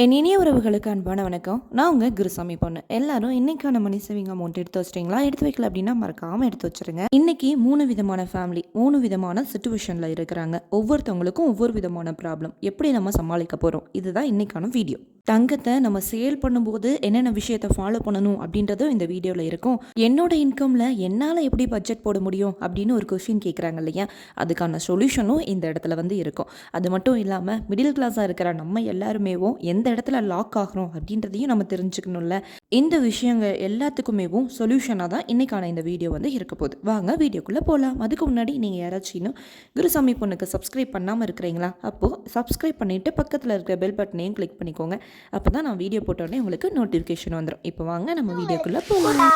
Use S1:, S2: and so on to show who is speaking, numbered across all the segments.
S1: என் இனிய உறவுகளுக்கு அன்பான வணக்கம். நான் உங்கள் குருசாமி பொண்ணு. எல்லாரும் இன்னைக்கான மணி சேவிங் அமௌண்ட் எடுத்து வச்சிட்டிங்களா? எடுத்து வைக்கல அப்படின்னா மறக்காமல் எடுத்து வச்சிருங்க. இன்னைக்கு மூணு விதமான ஃபேமிலி மூணு விதமான சுச்சுவேஷனில் இருக்கிறாங்க. ஒவ்வொருத்தவங்களுக்கும் ஒவ்வொரு விதமான ப்ராப்ளம் எப்படி நம்ம சமாளிக்க போகிறோம் இதுதான் இன்னைக்கான வீடியோ தங்கத்தை நம்ம சேல் பண்ணும்போது என்னென்ன விஷயத்தை ஃபாலோ பண்ணணும் அப்படின்றதும் இந்த வீடியோவில் இருக்கும். என்னோட இன்கமில் என்னால் எப்படி பட்ஜெட் போட முடியும் அப்படின்னு ஒரு கொஷின் கேட்குறாங்க இல்லையா? அதுக்கான சொல்யூஷனும் இந்த இடத்துல வந்து இருக்கும். அது மட்டும் இல்லாமல் மிடில் கிளாஸாக இருக்கிற நம்ம எல்லாருமேவும் எந்த இடத்துல லாக் ஆகிறோம் அப்படின்றதையும் நம்ம தெரிஞ்சுக்கணும்ல. இந்த விஷயங்கள் எல்லாத்துக்குமேவும் சொல்யூஷனாக தான் இன்றைக்கான இந்த வீடியோ வந்து இருக்க போகுது. வாங்க வீடியோக்குள்ளே போகலாம் அதுக்கு முன்னாடி நீங்கள் யாராச்சும் இன்னும் குருசாமி பொண்ணுக்கு சப்ஸ்கிரைப் பண்ணாமல் இருக்கிறீங்களா? அப்போது சப்ஸ்கிரைப் பண்ணிவிட்டு பக்கத்தில் இருக்கிற பெல் பட்டனையும் கிளிக் பண்ணிக்கோங்க. அப்போ தான் நான் வீடியோ போட்டோடனே உங்களுக்கு நோட்டிஃபிகேஷன் வந்துடும் இப்போ வாங்க நம்ம வீடியோக்குள்ளே போகலாம்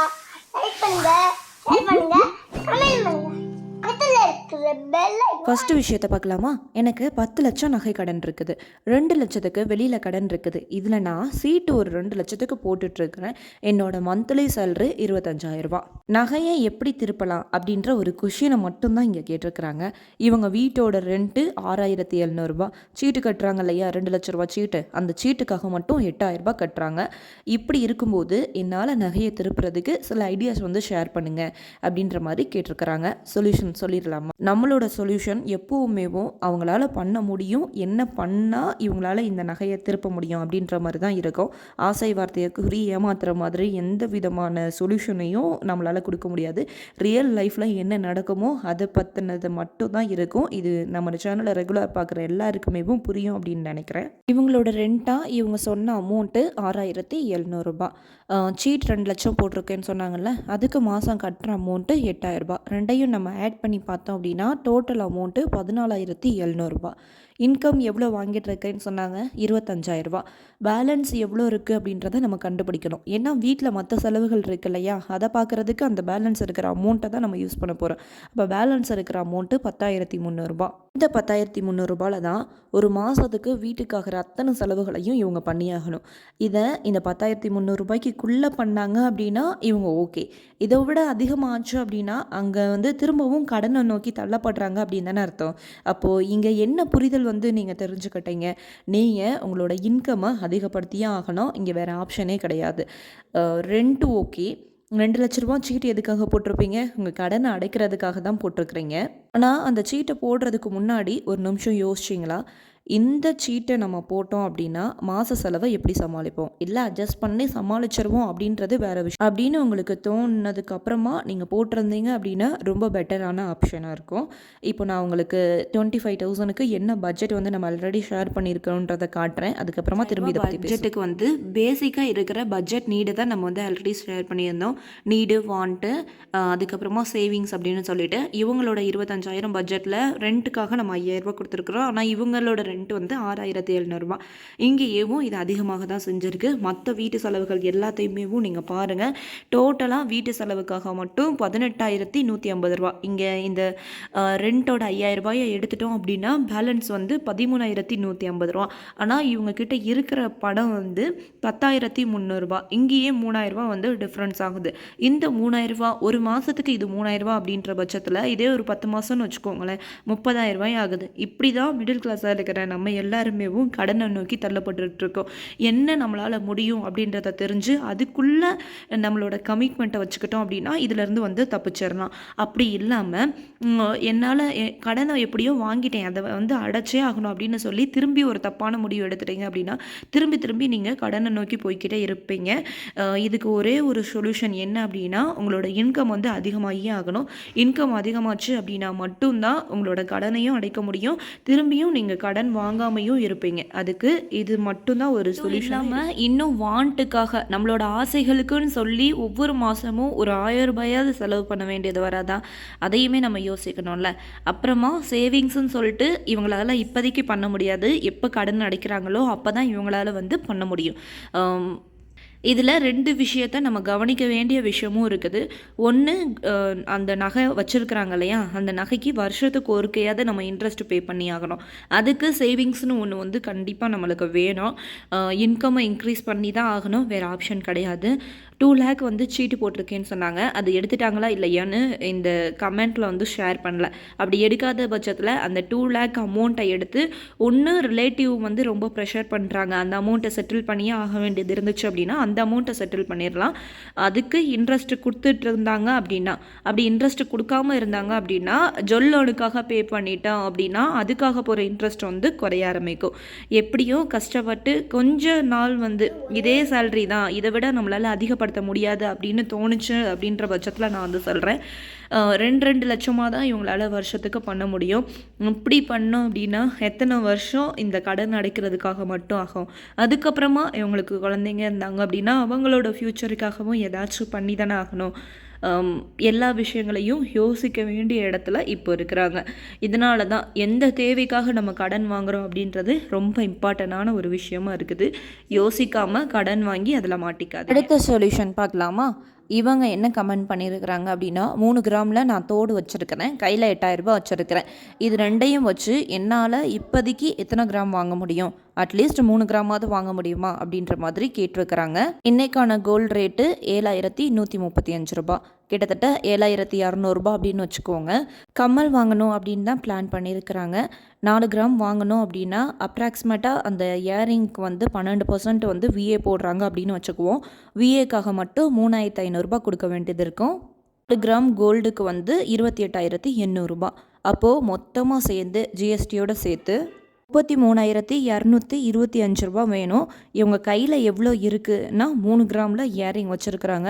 S1: ஃபர்ஸ்ட் விஷயத்தை பார்க்கலாமா? எனக்கு பத்து லட்சம் நகை கடன் இருக்குது. ரெண்டு லட்சத்துக்கு வெளியில் கடன் இருக்குது. இதில் நான் சீட்டு ஒரு ரெண்டு லட்சத்துக்கு போட்டுட்ருக்கிறேன். என்னோட மந்த்லி சேலரி இருபத்தஞ்சாயிரரூபா. நகையை எப்படி திருப்பலாம் அப்படின்ற ஒரு கொஷினை மட்டும்தான் இங்கே கேட்டிருக்கிறாங்க. இவங்க வீட்டோட ரெண்ட்டு ஆறாயிரத்தி எழுநூறுபா. சீட்டு கட்டுறாங்க இல்லையா? ரெண்டு லட்ச ரூபா சீட்டு. அந்த சீட்டுக்காக மட்டும் எட்டாயிரரூபா கட்டுறாங்க. இப்படி இருக்கும்போது என்னால் நகையை திருப்புறதுக்கு சில ஐடியாஸ் வந்து ஷேர் பண்ணுங்க அப்படின்ற மாதிரி கேட்டிருக்கிறாங்க. சொல்யூஷன் சொல்லிடலாமா? நம்மளோட சொல்யூஷன் எப்போவுமேவும் அவங்களால பண்ண முடியும். என்ன பண்ணால் இவங்களால இந்த நகையை திருப்ப முடியும் அப்படின்ற மாதிரி தான் இருக்கும். ஆசை வார்த்தையை குறி ஏமாத்துற மாதிரி எந்த விதமான சொல்யூஷனையும் நம்மளால் கொடுக்க முடியாது. ரியல் லைஃப்பில் என்ன நடக்குமோ அதை பற்றினது மட்டும் தான் இருக்கும். இது நம்ம சேனலை ரெகுலர் பார்க்குற எல்லாருக்குமேவும் புரியும் அப்படின்னு நினைக்கிறேன். இவங்களோட ரெண்ட்டாக இவங்க சொன்ன அமௌண்ட்டு ஆறாயிரத்தி எழுநூறுபா சீட் ரெண்டு லட்சம் போட்டிருக்கேன்னு சொன்னாங்கல்ல அதுக்கு மாதம் கட்டுற அமௌண்ட்டு எட்டாயிரரூபா ரெண்டையும் நம்ம ஆட் பண்ணி பார்த்தோம் அப்படின்னா டோட்டல் அமௌண்ட்டு பதினாலாயிரத்தி எழுநூறுபா. இன்கம் எவ்வளோ வாங்கிட்டு இருக்கேன்னு சொன்னாங்க? இருபத்தஞ்சாயிரரூபா. பேலன்ஸ் எவ்வளோ இருக்குது அப்படின்றத நம்ம கண்டுபிடிக்கணும். ஏன்னா வீட்டில் மற்ற செலவுகள் இருக்கு இல்லையா? அதை பார்க்குறதுக்கு அந்த பேலன்ஸ் இருக்கிற அமௌண்ட்டை தான் நம்ம யூஸ் பண்ண போகிறோம் அப்போ பேலன்ஸ் இருக்கிற அமௌண்ட்டு பத்தாயிரத்தி முந்நூறுரூபா இந்த பத்தாயிரத்தி முந்நூறுரூபாவில் தான் ஒரு மாதத்துக்கு வீட்டுக்காகிற அத்தனை செலவுகளையும் இவங்க பண்ணியாகணும். இதை இந்த பத்தாயிரத்தி முந்நூறுரூபாய்க்குள்ளே பண்ணாங்க அப்படின்னா இவங்க ஓகே இதை விட அதிகமாச்சு அப்படின்னா அங்கே வந்து திரும்பவும் கடனை நோக்கி தள்ளப்படுறாங்க அப்படின்னு தானே அர்த்தம். அப்போது இங்கே என்ன புரிதல் வந்து நீங்கள் தெரிஞ்சுக்கிட்டீங்க? நீங்கள் உங்களோட இன்கம்மை அதிகப்படுத்தியே ஆகணும். இங்கே வேறு ஆப்ஷனே கிடையாது. ரெண்ட்டு ஓகே ரெண்டு லட்ச ரூபா சீட்டு எதுக்காக போட்டிருப்பீங்க? உங்கள் கடனை அடைக்கிறதுக்காக தான் போட்டிருக்கிறீங்க. ஆனால் அந்த சீட்டை போடுறதுக்கு முன்னாடி ஒரு நிமிஷம் யோசிச்சிங்களா? இந்த சீட்டை நம்ம போட்டோம் அப்படின்னா மாத செலவை எப்படி சமாளிப்போம்? இல்லை அட்ஜஸ்ட் பண்ணி சமாளிச்சிருவோம் அப்படின்றது வேற விஷயம். அப்படின்னு உங்களுக்கு தோணுனதுக்கு அப்புறமா நீங்கள் போட்டிருந்தீங்க அப்படின்னா ரொம்ப பெட்டரான ஆப்ஷனாக இருக்கும். இப்போ நான் உங்களுக்கு டுவெண்ட்டி ஃபைவ் தௌசண்ட்க்கு என்ன பட்ஜெட் வந்து நம்ம ஆல்ரெடி ஷேர் பண்ணியிருக்கோன்றதை காட்டுறேன். அதுக்கப்புறமா திரும்பி இதை பற்றி பட்ஜெட்டுக்கு வந்து பேசிக்காக இருக்கிற பட்ஜெட் நீடு தான் நம்ம வந்து ஆல்ரெடி ஷேர் பண்ணியிருந்தோம். நீடு வாண்ட்டு அதுக்கப்புறமா சேவிங்ஸ் அப்படின்னு சொல்லிட்டு இவங்களோட இருபத்தஞ்சாயிரம் பட்ஜெட்டில் ரெண்ட்டுக்காக நம்ம ஐயாயிரரூபா கொடுத்துருக்குறோம். ஆனால் இவங்களோட ரெண்ட் வந்து ஆறாயிரத்தி எழுநூறுபா இங்கேயும் இது அதிகமாக தான் செஞ்சுருக்கு. மற்ற வீட்டு செலவுகள் எல்லாத்தையுமேவும் நீங்கள் பாருங்கள் டோட்டலாக வீட்டு செலவுக்காக மட்டும் பதினெட்டாயிரத்தி நூற்றி ஐம்பது ரூபா இங்கே இந்த ரெண்ட்டோட ஐயாயிரம் ரூபாயை எடுத்துட்டோம் அப்படின்னா பேலன்ஸ் வந்து பதிமூணாயிரத்தி நூற்றி ஐம்பது ரூபா ஆனால் இவங்கக்கிட்ட இருக்கிற படம் வந்து பத்தாயிரத்தி முந்நூறுரூபா இங்கேயே மூணாயிரரூபா வந்து டிஃப்ரென்ஸ் ஆகுது. இந்த மூணாயிரரூபா ஒரு மாதத்துக்கு இது மூணாயிரரூபா அப்படின்ற பட்சத்தில் இதே ஒரு பத்து மாதம்னு வச்சுக்கோங்களேன் முப்பதாயிரம் ரூபாய் ஆகுது. இப்படி தான் மிடில் கிளாஸாக இருக்கிற நம்ம எல்லாருமேவும் கடனை நோக்கி தள்ளப்பட்டுருக்கோம். இருக்கோம் என்ன நம்மளால் முடியும் அப்படின்றத தெரிஞ்சு அதுக்குள்ளே நம்மளோட கமிட்மெண்ட்டை வச்சுக்கிட்டோம் அப்படின்னா இதுலேருந்து வந்து தப்பிச்சிடலாம். அப்படி இல்லாமல் என்னால் கடனை எப்படியோ வாங்கிட்டேன். அதை வந்து அடைச்சே ஆகணும் அப்படின்னு சொல்லி திரும்பி ஒரு தப்பான முடிவு எடுத்துட்டீங்க அப்படின்னா திரும்பி திரும்பி நீங்கள் கடனை நோக்கி போய்கிட்டே இருப்பீங்க. இதுக்கு ஒரே ஒரு சொல்யூஷன் என்ன அப்படின்னா உங்களோட இன்கம் வந்து அதிகமாகியே ஆகணும். இன்கம் அதிகமாச்சு அப்படின்னா மட்டும்தான் உங்களோட கடனையும் அடைக்க முடியும். திரும்பியும் நீங்கள் கடன் வாங்காமையும் இருப்பீங்க. அதுக்கு இது மட்டும்தான் ஒரு சொல்யூஷன் இல்லாமல் இன்னும் வாண்ட்டுக்காக நம்மளோட ஆசைகளுக்குன்னு சொல்லி ஒவ்வொரு மாதமும் ஒரு ஆயிரம் ரூபாயாவது செலவு பண்ண வேண்டியது வராதா? அதையுமே நம்ம யோசிக்கணும்ல. அப்புறமா சேவிங்ஸ்னு சொல்லிட்டு இவங்களால இப்போதைக்கு பண்ண முடியாது. எப்போ கடன் அடைக்கிறாங்களோ அப்போ தான் இவங்களால வந்து பண்ண முடியும். இதில் ரெண்டு விஷயத்த நம்ம கவனிக்க வேண்டிய விஷயமும் இருக்குது. ஒன்று அந்த நகை வச்சுருக்குறாங்க இல்லையா? அந்த நகைக்கு வருஷத்துக்கு ஒருக்கையாவது நம்ம இன்ட்ரெஸ்ட் பே பண்ணி ஆகணும். அதுக்கு சேவிங்ஸ்னு ஒன்று வந்து கண்டிப்பாக நம்மளுக்கு வேணும். இன்கம்மை இன்க்ரீஸ் பண்ணி தான் ஆகணும். வேறு ஆப்ஷன் கிடையாது. டூ லேக் வந்து சீட்டு போட்டிருக்கேன்னு சொன்னாங்க. அது எடுத்துட்டாங்களா இல்லையான்னு இந்த கமெண்ட்டில் வந்து ஷேர் பண்ணல. அப்படி எடுக்காத பட்சத்தில் அந்த டூ லேக் அமௌண்ட்டை எடுத்து ஒன்று ரிலேட்டிவ் வந்து ரொம்ப ப்ரெஷர் பண்ணுறாங்க அந்த அமௌண்ட்டை செட்டில் பண்ணியே ஆக வேண்டியது இருந்துச்சு அப்படின்னா அந்த அமௌண்ட்டை செட்டில் பண்ணிடலாம் அதுக்கு இன்ட்ரெஸ்ட் கொடுத்துட்டு இருந்தாங்க அப்படின்னா அப்படி இன்ட்ரெஸ்ட் கொடுக்காம இருந்தாங்க அப்படின்னா ஜொல் லோனுக்காக பே பண்ணிட்டோம் அப்படின்னா அதுக்காக போகிற இன்ட்ரெஸ்ட் வந்து குறைய ஆரம்பிக்கும். எப்படியோ கஷ்டப்பட்டு கொஞ்ச நாள் வந்து இதே சேல்ரி தான். இதை விட நம்மளால் பயன்படுத்த முடியாது அப்படின்னு தோணுச்சு அப்படின்ற பட்சத்தில் நான் வந்து சொல்கிறேன் ரெண்டு ரெண்டு லட்சமாக தான் இவங்களால வருஷத்துக்கு பண்ண முடியும். இப்படி பண்ணோம் அப்படின்னா எத்தனை வருஷம் இந்த கடன் அடைக்கிறதுக்காக மட்டும் ஆகும்? அதுக்கப்புறமா இவங்களுக்கு குழந்தைங்க இருந்தாங்க அப்படின்னா அவங்களோட ஃப்யூச்சருக்காகவும் ஏதாச்சும் பண்ணி தானே ஆகணும். எல்லா விஷயங்களையும் யோசிக்க வேண்டிய இடத்துல இப்போ இருக்கிறாங்க. இதனால தான் எந்த தேவைக்காக நம்ம கடன் வாங்குறோம் அப்படின்றது ரொம்ப இம்பார்ட்டண்ட்டான ஒரு விஷயமா இருக்குது. யோசிக்காம கடன் வாங்கி அதில் மாட்டிக்காது அடுத்த சொல்யூஷன் பார்க்கலாமா? இவங்க என்ன கமெண்ட் பண்ணியிருக்கிறாங்க அப்படின்னா மூணு கிராமில் நான் தோடு வச்சுருக்கிறேன். கையில் எட்டாயிரரூபா வச்சுருக்கிறேன். இது ரெண்டையும் வச்சு என்னால் இப்போதைக்கு எத்தனை கிராம் வாங்க முடியும்? அட்லீஸ்ட் மூணு கிராமாவது வாங்க முடியுமா? அப்படின்ற மாதிரி கேட்டிருக்கிறாங்க. இன்னைக்கான கோல்டு ரேட்டு ஏழாயிரத்தி நூற்றி முப்பத்தி அஞ்சு ரூபா கிட்டத்தட்ட ஏழாயிரத்தி இரநூறுபா அப்படின்னு வச்சுக்கோங்க. கம்மல் வாங்கணும் அப்படின்னு தான் பிளான் பண்ணியிருக்கிறாங்க. நாலு கிராம் வாங்கணும் அப்படின்னா அப்ராக்சிமேட்டாக அந்த இயரிங்க்கு வந்து பன்னெண்டு பர்சன்ட் வந்து விஏ போடுறாங்க அப்படின்னு வச்சுக்குவோம். விஏக்காக மட்டும் மூணாயிரத்து ஐநூறுரூபா கொடுக்க வேண்டியது இருக்கும். நாலு கிராம் கோல்டுக்கு வந்து இருபத்தி எட்டாயிரத்தி எண்ணூறுபா. அப்போது மொத்தமாக சேர்ந்து ஜிஎஸ்டியோடு சேர்த்து முப்பத்தி மூணாயிரத்தி இரநூத்தி இருபத்தி அஞ்சு ரூபா வேணும். இவங்க கையில் எவ்வளோ இருக்குன்னா மூணு கிராமில் இயரிங் வச்சுருக்குறாங்க.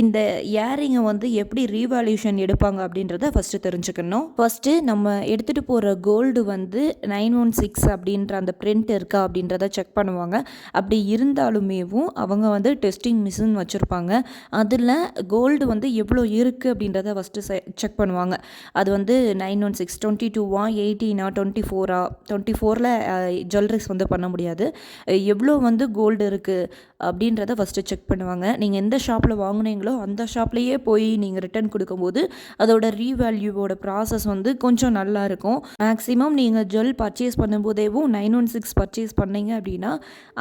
S1: இந்த இயரிங்கை வந்து எப்படி ரீவால்யூஷன் எடுப்பாங்க அப்படின்றத ஃபஸ்ட்டு தெரிஞ்சுக்கணும். ஃபஸ்ட்டு நம்ம எடுத்துகிட்டு போகிற கோல்டு வந்து நைன் ஒன் சிக்ஸ் அப்படின்ற அந்த பிரிண்ட் இருக்கா அப்படின்றத செக் பண்ணுவாங்க. அப்படி இருந்தாலுமேவும் அவங்க வந்து டெஸ்டிங் மிஷின் வச்சுருப்பாங்க. அதில் கோல்டு வந்து எவ்வளோ இருக்குது அப்படின்றத ஃபஸ்ட்டு செக் பண்ணுவாங்க. அது வந்து நைன் ஒன் சிக்ஸ் டுவெண்ட்டி டூவா எயிட்டீனா டுவெண்ட்டி ஃபோரா டுவெண்ட்டி ஃபோரில் ஜுவல்லரிஸ் வந்து பண்ண முடியாது. எவ்வளோ வந்து கோல்டு இருக்குது அப்படின்றத ஃபஸ்ட்டு செக் பண்ணுவாங்க. நீங்கள் எந்த ஷாப்பில் வாங்குனீங்களோ அந்த ஷாப்லேயே போய் நீங்கள் ரிட்டர்ன் கொடுக்கும்போது அதோட ரீவேல்யூவோட ப்ராசஸ் வந்து கொஞ்சம் நல்லா இருக்கும். மேக்ஸிமம் நீங்கள் ஜுவல் பர்ச்சேஸ் பண்ணும்போதேவும் நைன் ஒன் சிக்ஸ் பர்ச்சேஸ் பண்ணீங்க அப்படின்னா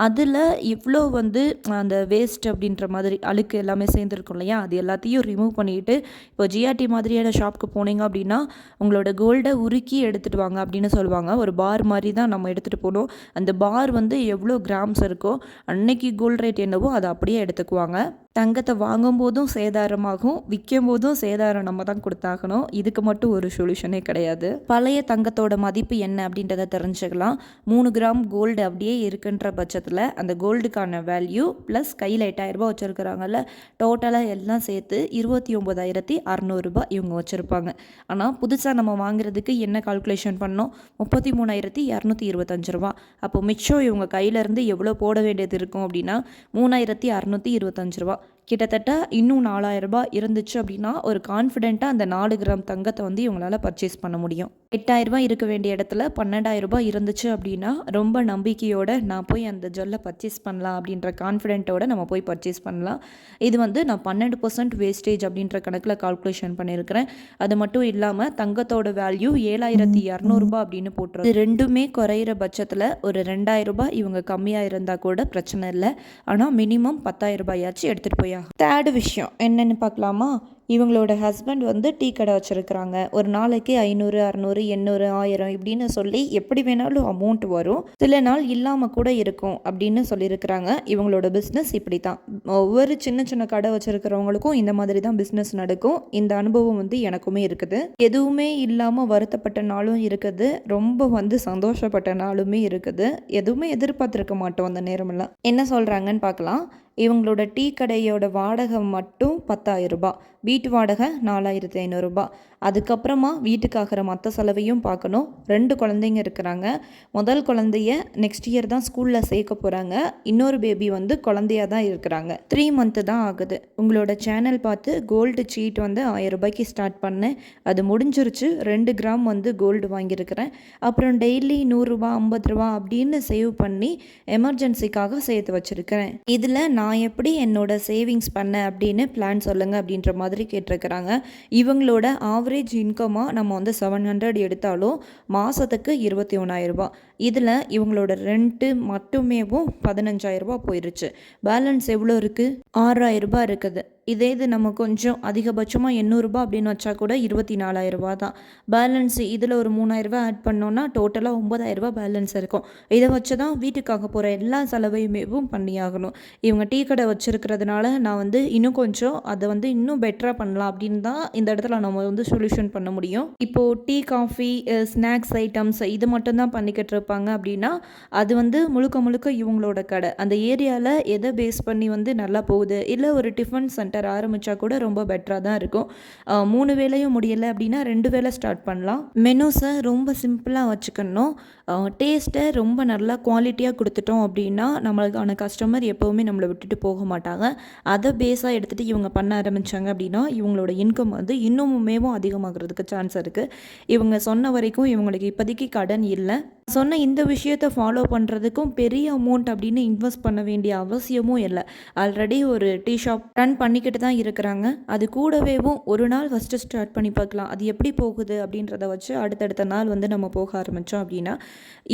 S1: அதில் இவ்வளோ வந்து அந்த வேஸ்ட் அப்படின்ற மாதிரி அழுக்கு எல்லாமே சேர்ந்துருக்கும் இல்லையா? அது எல்லாத்தையும் ரிமூவ் பண்ணிட்டு இப்போ ஜிஆர்டி மாதிரியான ஷாப்புக்கு போனீங்க அப்படின்னா உங்களோட கோல்டை உருக்கி எடுத்துகிட்டு வாங்க அப்படின்னு சொல்லுவாங்க. ஒரு பார் மாதிரி தான் நம்ம எடுத்துகிட்டு போகணும். அந்த பார் வந்து எவ்வளோ கிராம்ஸ் இருக்கோ அன்னைக்கு கோல்ட் ரேட் என்னவோ அதை அப்படியே எடுத்துக்குவாங்க. தங்கத்தை வாங்கும் போதும் சேதாரமாகும் விற்கும் போதும் சேதாரம் நம்ம தான் கொடுத்தாகணும். இதுக்கு மட்டும் ஒரு சொல்யூஷனே கிடையாது. பழைய தங்கத்தோட மதிப்பு என்ன அப்படின்றத தெரிஞ்சுக்கலாம். மூணு கிராம் கோல்டு அப்படியே இருக்குன்ற பட்சத்தில் அந்த கோல்டுக்கான வேல்யூ ப்ளஸ் கையில் எட்டாயிரரூபா வச்சுருக்குறாங்கல்ல டோட்டலாக எல்லாம் சேர்த்து இருபத்தி ஒம்பதாயிரத்தி அறநூறுபா இவங்க வச்சுருப்பாங்க. ஆனால் புதுசாக நம்ம வாங்குறதுக்கு என்ன கால்குலேஷன் பண்ணோம்? முப்பத்தி மூணாயிரத்தி இரநூத்தி இருபத்தஞ்சு ரூபா அப்போ மிச்சம் இவங்க கையிலேருந்து எவ்வளோ போட வேண்டியது இருக்கும் அப்படின்னா மூணாயிரத்தி அறநூற்றி இருபத்தஞ்சு ரூபா கிட்டத்தட்ட இன்னும் நாலாயிரரூபா இருந்துச்சு அப்படின்னா ஒரு கான்ஃபிடென்ட்டாக அந்த நாலு கிராம் தங்கத்தை வந்து இவங்களால் பர்ச்சேஸ் பண்ண முடியும். எட்டாயிரரூபா இருக்க வேண்டிய இடத்துல பன்னெண்டாயிரரூபா இருந்துச்சு அப்படின்னா ரொம்ப நம்பிக்கையோட நான் போய் அந்த ஜுவல்லை பர்ச்சேஸ் பண்ணலாம் அப்படின்ற கான்ஃபிடென்ட்டோட நம்ம போய் பர்ச்சேஸ் பண்ணலாம். இது வந்து நான் பன்னெண்டு பர்சன்ட் வேஸ்டேஜ் அப்படின்ற கணக்கில் கால்குலேஷன் பண்ணியிருக்கிறேன் அது மட்டும் இல்லாமல் தங்கத்தோட வேல்யூ ஏழாயிரத்தி இரநூறுபா அப்படின்னு போட்டுரும் இது ரெண்டுமே குறையிற பட்சத்தில் ஒரு ரெண்டாயிரரூபா இவங்க கம்மியாக இருந்தால் கூட பிரச்சனை இல்லை. ஆனால் மினிமம் பத்தாயிரம் ரூபாயாச்சும் எடுத்துகிட்டு போய் ஆகும் தேர்டு விஷயம் என்னென்னு பார்க்கலாமா? இவங்களோட ஹஸ்பண்ட் வந்து டீ கடை வச்சுருக்குறாங்க. ஒரு நாளைக்கு ஐநூறு அறநூறு எண்ணூறு ஆயிரம் இப்படின்னு சொல்லி எப்படி வேணாலும் அமௌண்ட் வரும். சில நாள் இல்லாமல் கூட இருக்கும் அப்படின்னு சொல்லியிருக்கிறாங்க. இவங்களோட பிஸ்னஸ் இப்படி தான் ஒவ்வொரு சின்ன சின்ன கடை வச்சுருக்கிறவங்களுக்கும் இந்த மாதிரி தான் பிஸ்னஸ் நடக்கும். இந்த அனுபவம் வந்து எனக்குமே இருக்குது. எதுவுமே இல்லாமல் வருத்தப்பட்ட நாளும் இருக்குது. ரொம்ப வந்து சந்தோஷப்பட்ட நாளுமே இருக்குது. எதுவுமே எதிர்பார்த்துருக்க மாட்டோம் அந்த நேரமெல்லாம். என்ன சொல்கிறாங்கன்னு பார்க்கலாம். இவங்களோட டீ கடையோட வாடகை மட்டும் பத்தாயிரம் ரூபாய். வீட்டு வாடகை நாலாயிரத்தி ஐநூறுரூபா அதுக்கப்புறமா வீட்டுக்காகிற மற்ற செலவையும் பார்க்கணும். ரெண்டு குழந்தைங்க இருக்கிறாங்க. முதல் குழந்தைய நெக்ஸ்ட் இயர் தான் ஸ்கூலில் சேர்க்க போகிறாங்க இன்னொரு பேபி வந்து குழந்தையாக தான் இருக்கிறாங்க. த்ரீ மந்த்து தான் ஆகுது. உங்களோட சேனல் பார்த்து கோல்டு சீட் வந்து ஆயிரம் ரூபாய்க்கு ஸ்டார்ட் பண்ணேன் அது முடிஞ்சிருச்சு. ரெண்டு கிராம் வந்து கோல்டு வாங்கியிருக்கிறேன். அப்புறம் டெய்லி நூறுரூவா ஐம்பது ரூபா அப்படின்னு சேவ் பண்ணி எமர்ஜென்சிக்காக சேர்த்து வச்சுருக்கிறேன். இதில் நான் எப்படி என்னோட சேவிங்ஸ் பண்ணேன் அப்படின்னு பிளான் சொல்லுங்கள் அப்படின்ற மாதிரி மாதிரி கேட்டிருக்கிறாங்க. இவங்களோட ஆவரேஜ் இன்கமாக நம்ம வந்து செவன் ஹண்ட்ரட் எடுத்தாலும் மாதத்துக்கு இருபத்தி ஒன்றாயிரரூபா இதில் இவங்களோட ரெண்ட்டு மட்டுமேவும் பதினஞ்சாயிரரூபா போயிடுச்சு பேலன்ஸ் எவ்வளோ இருக்குது ஆறாயிரரூபா இருக்குது. இதே இது நம்ம கொஞ்சம் அதிகபட்சமாக எண்ணூறுபா அப்படின்னு வச்சா கூட இருபத்தி நாலாயிரரூபா தான். பேலன்ஸ் இதில் ஒரு மூணாயிரரூபா ஆட் பண்ணோன்னா டோட்டலாக ஒம்பதாயிரரூபா பேலன்ஸ் இருக்கும். இதை வச்சு தான் வீட்டுக்காக போகிற எல்லா செலவையுமேவும் பண்ணியாகணும். இவங்க டீ கடை வச்சுருக்கிறதுனால நான் வந்து இன்னும் கொஞ்சம் அதை வந்து இன்னும் பெட்டராக பண்ணலாம் அப்படின்னு தான் இந்த இடத்துல நம்ம வந்து சொல்யூஷன் பண்ண முடியும். இப்போது டீ காஃபி ஸ்நாக்ஸ் ஐட்டம்ஸ் இது மட்டும்தான் பண்ணிக்கிட்டு இருப்பாங்க அப்படின்னா அது வந்து முழுக்க முழுக்க இவங்களோட கடை. அந்த ஏரியாவில் எதை பேஸ் பண்ணி வந்து நல்லா போகுது இல்லை ஒரு டிஃபன் சென்டர் ஆரம்பித்தா கூட ரொம்ப பெட்டராக தான் இருக்கும். மூணு வேலையும் முடியலை அப்படின்னா ரெண்டு வேலை ஸ்டார்ட் பண்ணலாம். மெனுஸை ரொம்ப சிம்பிளாக வச்சுக்கணும். டேஸ்ட்டை ரொம்ப நல்லா குவாலிட்டியாக கொடுத்துட்டோம் அப்படின்னா நம்மளுக்கான கஸ்டமர் எப்போவுமே நம்மளை விட்டுட்டு போக மாட்டாங்க. அதை பேஸாக எடுத்துகிட்டு இவங்க பண்ண ஆரம்பித்தாங்க அப்படின்னா இவங்களோட இன்கம் வந்து இன்னுமுமேவும் அதிகமாகிறதுக்கு சான்ஸ் இருக்குது இவங்க சொன்ன வரைக்கும் இவங்களுக்கு இப்போதைக்கு கடன் இல்லை. சொன்ன இந்த விஷயத்தை ஃபாலோ பண்ணுறதுக்கும் பெரிய அமௌண்ட் அப்படின்னு இன்வெஸ்ட் பண்ண வேண்டிய அவசியமும் இல்லை. ஆல்ரெடி ஒரு டீ ஷாப் ரன் பண்ணிக்கிட்டு தான் இருக்கிறாங்க. அது கூடவேவும் ஒரு நாள் ஃபஸ்ட்டு ஸ்டார்ட் பண்ணி பார்க்கலாம். அது எப்படி போகுது அப்படின்றத வச்சு அடுத்தடுத்த நாள் வந்து நம்ம போக ஆரம்பித்தோம் அப்படின்னா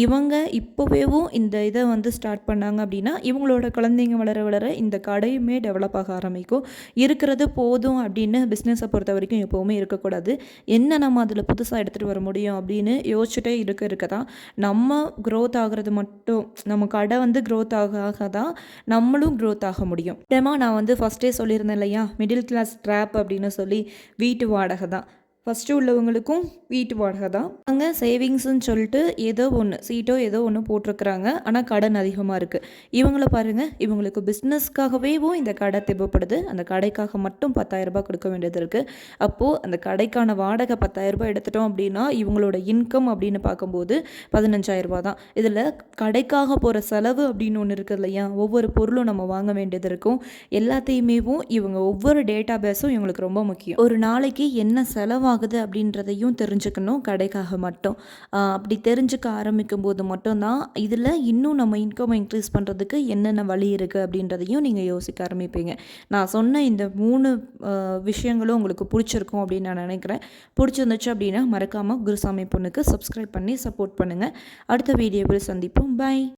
S1: இவங்க இப்போவேவும் இந்த இதை வந்து ஸ்டார்ட் பண்ணாங்க அப்படின்னா இவங்களோட குழந்தைங்க வளர வளர இந்த கடையுமே டெவலப் ஆக ஆரம்பிக்கும். இருக்கிறது போதும் அப்படின்னு பிஸ்னஸை பொறுத்த வரைக்கும் எப்போவுமே இருக்கக்கூடாது. என்ன நம்ம அதில் புதுசாக எடுத்துகிட்டு வர முடியும் அப்படின்னு யோசிச்சுட்டே இருக்க இருக்க தான் நம்ம க்ரோத் ஆகிறது மட்டும் நம்ம கடை வந்து க்ரோத் ஆக ஆக தான் நம்மளும் க்ரோத் ஆக முடியும். முக்கியமாக நான் வந்து ஃபஸ்ட்டே சொல்லியிருந்தேன் இல்லையா? மிடில் கிளாஸ் ட்ராப் அப்படின்னு சொல்லி வீட்டு வாடகை தான். ஃபஸ்ட்டு உள்ளவங்களுக்கும் வீட்டு வாடகை தான். அங்கே சேவிங்ஸ்ன்னு சொல்லிட்டு ஏதோ ஒன்று சீட்டோ ஏதோ ஒன்று போட்டிருக்கிறாங்க. ஆனால் கடன் அதிகமாக இருக்குது இவங்கள பாருங்கள் இவங்களுக்கு பிஸ்னஸ்க்காகவேவும் இந்த கடை தேவைப்படுது. அந்த கடைக்காக மட்டும் பத்தாயிரரூபா கொடுக்க வேண்டியது இருக்குது அப்போது அந்த கடைக்கான வாடகை 10000 ரூபாய் எடுத்துட்டோம் அப்படின்னா இவங்களோட இன்கம் அப்படின்னு பார்க்கும்போது பதினஞ்சாயிரரூபா தான். இதில் கடைக்காக போகிற செலவு அப்படின்னு ஒன்று இருக்குது இல்லையா? ஒவ்வொரு பொருளும் நம்ம வாங்க வேண்டியது இருக்கும். எல்லாத்தையுமேவும் இவங்க ஒவ்வொரு டேட்டா பேஸும் இவங்களுக்கு ரொம்ப முக்கியம். ஒரு நாளைக்கு என்ன செலவாகுது அப்படின்றதையும் தெரிஞ்சுக்கணும் கடைக்காக மட்டும். அப்படி தெரிஞ்சுக்க ஆரம்பிக்கும் போது மட்டும்தான் இதில் இன்னும் நம்ம இன்கம் இன்க்ரீஸ் பண்ணுறதுக்கு என்னென்ன வழி இருக்குது அப்படின்றதையும் நீங்கள் யோசிக்க ஆரம்பிப்பீங்க. நான் சொன்ன இந்த மூணு விஷயங்களும் உங்களுக்கு பிடிச்சிருக்கும் அப்படின்னு நான் நினைக்கிறேன். பிடிச்சிருந்துச்சு அப்படின்னா மறக்காமல் குருசாமி பொண்ணுக்கு சப்ஸ்கிரைப் பண்ணி சப்போர்ட் பண்ணுங்கள் அடுத்த வீடியோவில் சந்திப்போம். பை